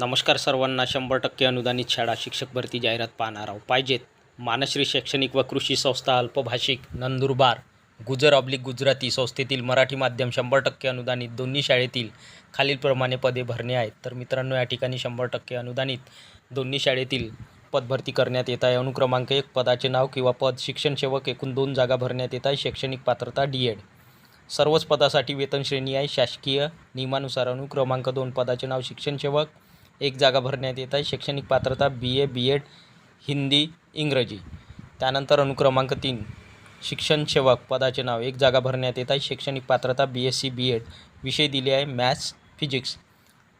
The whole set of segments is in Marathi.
नमस्कार सर्वांना शंभर टक्के अनुदानित शाळा शिक्षक भरती जाहिरात पाहणार आहोत. पाहिजेत मानश्री शैक्षणिक व कृषी संस्था अल्पभाषिक नंदुरबार गुजर ऑब्लिक गुजराती संस्थेतील मराठी माध्यम शंभर टक्के अनुदानित दोन्ही शाळेतील खालीलप्रमाणे पदे भरणे आहेत. तर मित्रांनो या ठिकाणी शंभर टक्के अनुदानित दोन्ही शाळेतील पदभरती करण्यात येत आहे. अनुक्रमांक एक पदाचे नाव किंवा पद शिक्षण सेवक एकूण दोन जागा भरण्यात येत आहे. शैक्षणिक पात्रता डी एड सर्वच पदासाठी वेतन श्रेणी आहे. शासकीय नियमानुसार अनुक्रमांक दोन पदाचे नाव शिक्षण सेवक एक जागा भरण्यात येत आहे. शैक्षणिक पात्रता बी ए बी एड हिंदी इंग्रजी. त्यानंतर अनुक्रमांक तीन शिक्षण सेवक पदाचे नाव. एक जागा भरण्यात येत आहे. शैक्षणिक पात्रता B S C B Ed विषय दिले आहे. मॅथ्स फिजिक्स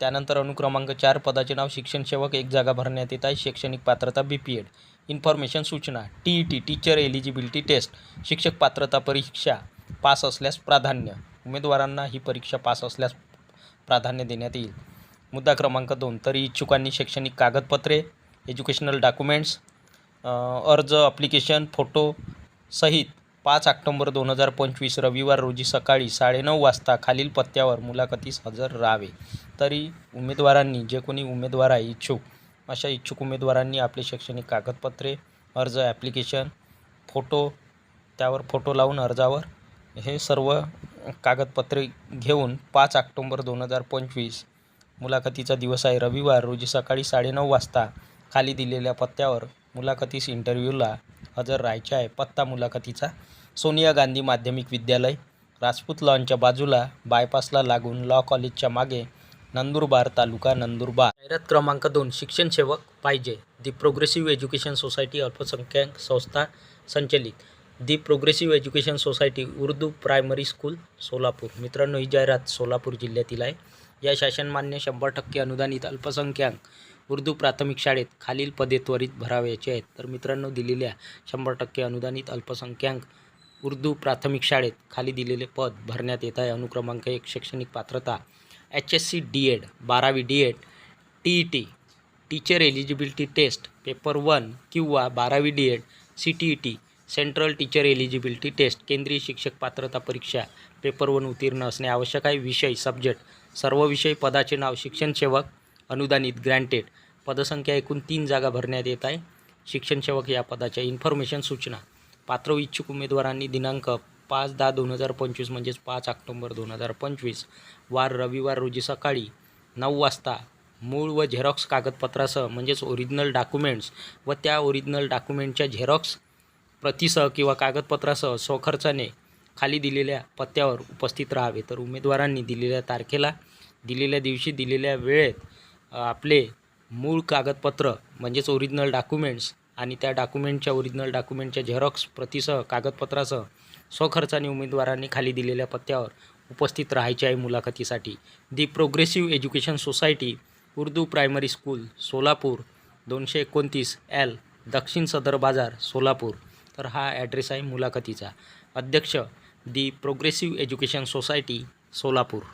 त्यानंतर अनुक्रमांक चार पदाचे नाव. शिक्षण सेवक एक जागा भरण्यात येत आहे. शैक्षणिक पात्रता बी पी एड इन्फॉर्मेशन सूचना. T E T teacher eligibility test शिक्षक पात्रता परीक्षा पास असल्यास प्राधान्य. उमेदवारांना ही परीक्षा पास असल्यास प्राधान्य देण्यात येईल. मुद्दा क्रमांक दोन. तरी इच्छुकांनी शैक्षणिक कागदपत्रे एज्युकेशनल डॉक्युमेंट्स अर्ज अप्लिकेशन फोटो सहित पाच ऑक्टोंबर दोन हजार पंचवीस रविवार रोजी सकाळी साडेनऊ वाजता खालील पत्त्यावर मुलाखतीस हजर राहावे. तरी उमेदवारांनी जे कोणी उमेदवार आहे इच्छुक अशा इच्छुक उमेदवारांनी आपले शैक्षणिक कागदपत्रे अर्ज ॲप्लिकेशन फोटो त्यावर फोटो लावून अर्जावर हे सर्व कागदपत्रे घेऊन पाच ऑक्टोंबर दोन हजार पंचवीस मुलाखतीचा दिवस आहे. रविवार रोजी सकाळी साडेनऊ वाजता खाली दिलेल्या पत्त्यावर मुलाखतीस इंटरव्ह्यूला हजर राहायचे आहे. पत्ता मुलाखतीचा. सोनिया गांधी माध्यमिक विद्यालय. राजपूत लॉनच्या बाजूला बायपासला लागून लॉ कॉलेजच्या मागे नंदुरबार तालुका नंदुरबार. जाहिरात क्रमांक दोन शिक्षण सेवक पाहिजे. दी प्रोग्रेसिव्ह एज्युकेशन सोसायटी अल्पसंख्याक संस्था संचलित. The progressive education society Urdu primary school Solapur. मित्रांनो ही जाहिरात सोलापूर जिल्ह्यातील आहे. या शासनमान्य शंभर टक्के अनुदानित अल्पसंख्याक उर्दू प्राथमिक शाळेत खालील पदे त्वरित भरावयाची आहेत. तर मित्रांनो दिलेल्या शंभर टक्के अनुदानित अल्पसंख्याक उर्दू प्राथमिक शाळेत खाली दिलेले पद भरण्यात येत आहे. अनुक्रमांक एक शैक्षणिक पात्रता H S C D Ed बारावी D Ed T E T teacher eligibility test paper one किंवा बारावी D Ed C T E T central teacher eligibility test केंद्रीय शिक्षक पात्रता परीक्षा पेपर वन उत्तीर्ण असणे आवश्यक आहे. विषय सब्जेक्ट सर्व विषय पदाचे नाव शिक्षण सेवक अनुदानित ग्रँटेड पदसंख्या एकूण तीन जागा भरण्यात येत आहे. शिक्षण सेवक या पदाच्या इन्फॉर्मेशन सूचना. पात्र इच्छुक उमेदवारांनी दिनांक पाच दहा दोन हजार पंचवीस म्हणजेच पाच ऑक्टोंबर दोन हजार पंचवीस वार रविवार रोजी सकाळी नऊ वाजता मूळ व झेरॉक्स कागदपत्रासह म्हणजेच ओरिजिनल डॉक्युमेंट्स व त्या ओरिजिनल डॉक्युमेंटच्या झेरॉक्स प्रतीसह किंवा कागदपत्रासह स्वखर्चाने खाली दिलेल्या पत्त्यावर उपस्थित राहावे. तर उमेदवारांनी दिलेल्या तारखेला दिलेल्या दिवशी दिलेल्या वेळेत आपले मूळ कागदपत्र म्हणजेच ओरिजिनल डॉक्युमेंट्स आणि त्या डॉक्युमेंटच्या ओरिजिनल डॉक्युमेंटच्या झेरॉक्स प्रतीसह कागदपत्रासह स्वखर्चाने उमेदवारांनी खाली दिलेल्या पत्त्यावर उपस्थित राहायचे आहे मुलाखतीसाठी. The progressive education society Urdu primary school Solapur दोनशे एकोणतीस एल दक्षिण सदर बाजार सोलापूर. तर हा ॲड्रेस आहे मुलाखतीचा. अध्यक्ष the progressive education society Solapur.